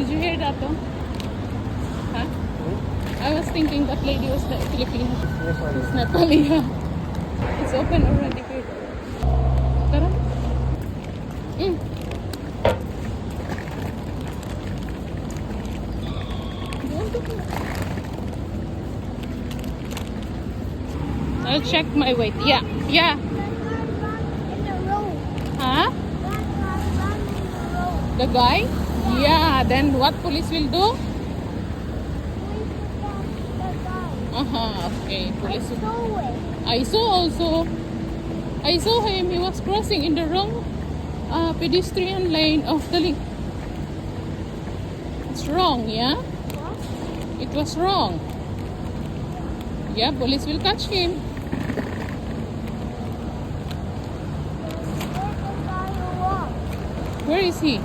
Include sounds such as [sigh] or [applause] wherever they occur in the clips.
Did you hear that though? Huh? I was thinking that lady was the Filipino. Yes. It's Nepali. yeah. It's open already. Tara. Mm. I'll check my weight. Yeah. Yeah. in the road. Huh? That car run in the road. The guy? Yeah. Then what police will do? Uh-huh. Okay. I it. I saw also. I saw him. He was crossing in the wrong uh, pedestrian lane of the link. It's wrong, yeah? What? It was wrong. Yeah, police will catch him. Where is he?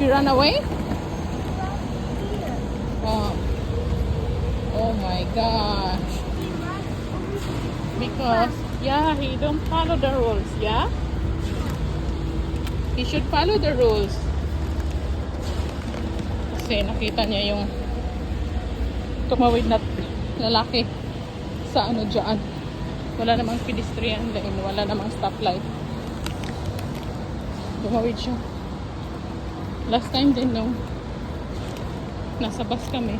He ran away? Oh, oh my gosh. Because, yeah, he don't follow the rules, yeah? He should follow the rules. Kasi nakita niya yung tumawid na lalaki sa ano dyan. Wala namang pedestrian lane, wala namang stoplight. Tumawid siya. Last time din nung nasa bus kami,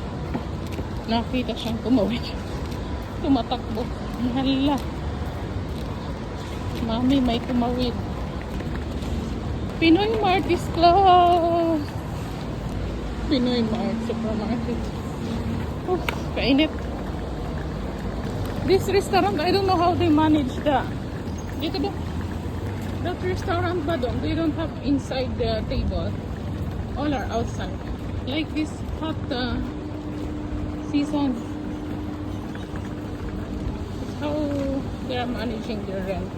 nakita siyang tumawid. [laughs] Tumatakbo. Hala. Mami, may tumawid. Pinoy Mart is closed. Pinoy Mart supermarket. Oof, kainit. This restaurant, I don't know how they manage the... Dito ba? That restaurant ba doon? They don't have inside the table. All are outside. Like this hot uh, season. It's how they are managing their rent.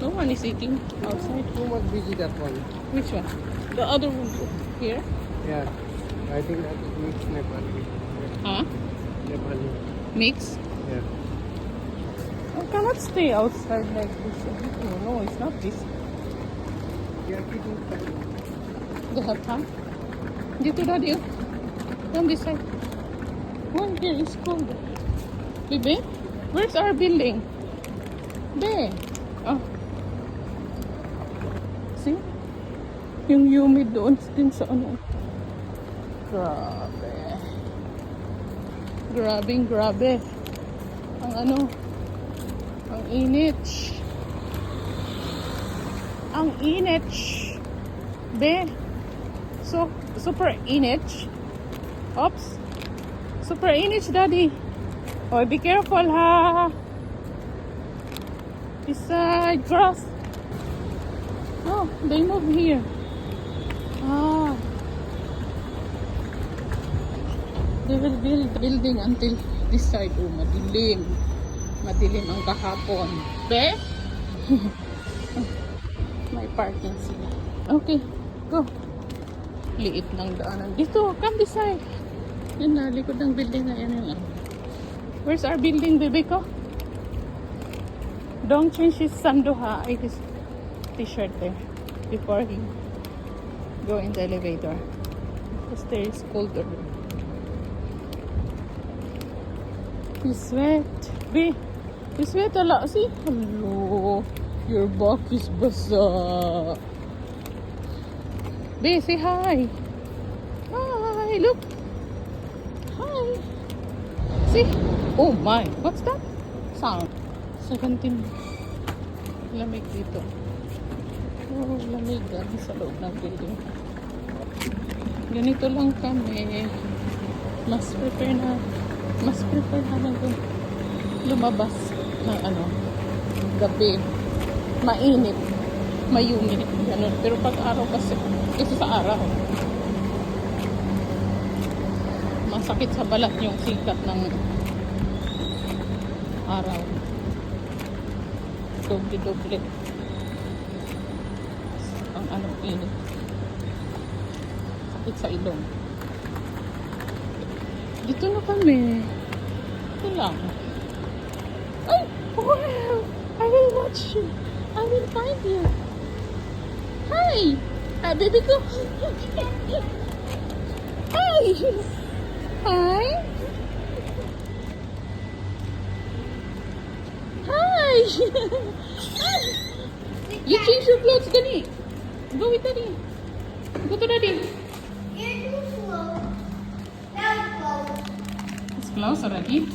No one is eating outside. Too much busy that one. Which one? The other one here? Yeah. I think that is mixed Nepali. Huh? Nepali. Mix? Yeah. I cannot stay outside like this. Oh, no, it's not this. They are keeping time. They have time? Dito daddy. oh. Come this side. One here is cold. Baby, where's our building? There. Oh. See? Yung humid doon din sa ano. Grabe. Grabing grabe. Ang ano. Ang init. Ang init. Be. So, super init. Oops. Super init, daddy. Oh, be careful, ha. Beside grass. Oh, they move here. Ah. They will build building until this side. Oh, madilim. Madilim ang kahapon. Be? [laughs] May parking sila. Okay, go. Liit ng daanan. Dito, come this side. Yan na, likod ng building na yan. yan. Where's our building, baby ko? Don't change his sanduha, his t-shirt there before he go in the elevator. Because there is colder. You sweat. Be, you sweat a lot. See? Hello. Your back is basa. Be, say hi. Hi, look. Hi. See? Oh my. What's that? Sound. 17. Lamig dito. Oh, lamig dahil sa loob ng building. Ganito lang kami. Mas prepare na mas prepare namin kung lumabas ng ano gabi. Mainit. Mayumit. Ganun. Pero pag araw kasi kasi sa araw masakit sa balat yung sikat ng araw. Doble-doble. Ang anong init. Sakit sa ilong. Dito na kami. Ito lang. Ay! Wow! I will watch you. I will find you. Hi! Ah, baby ko. Hi! Hi! Hi! you change your clothes, Dani. Go with Daddy. Go to Daddy. You're too slow. Was slow. It's close already.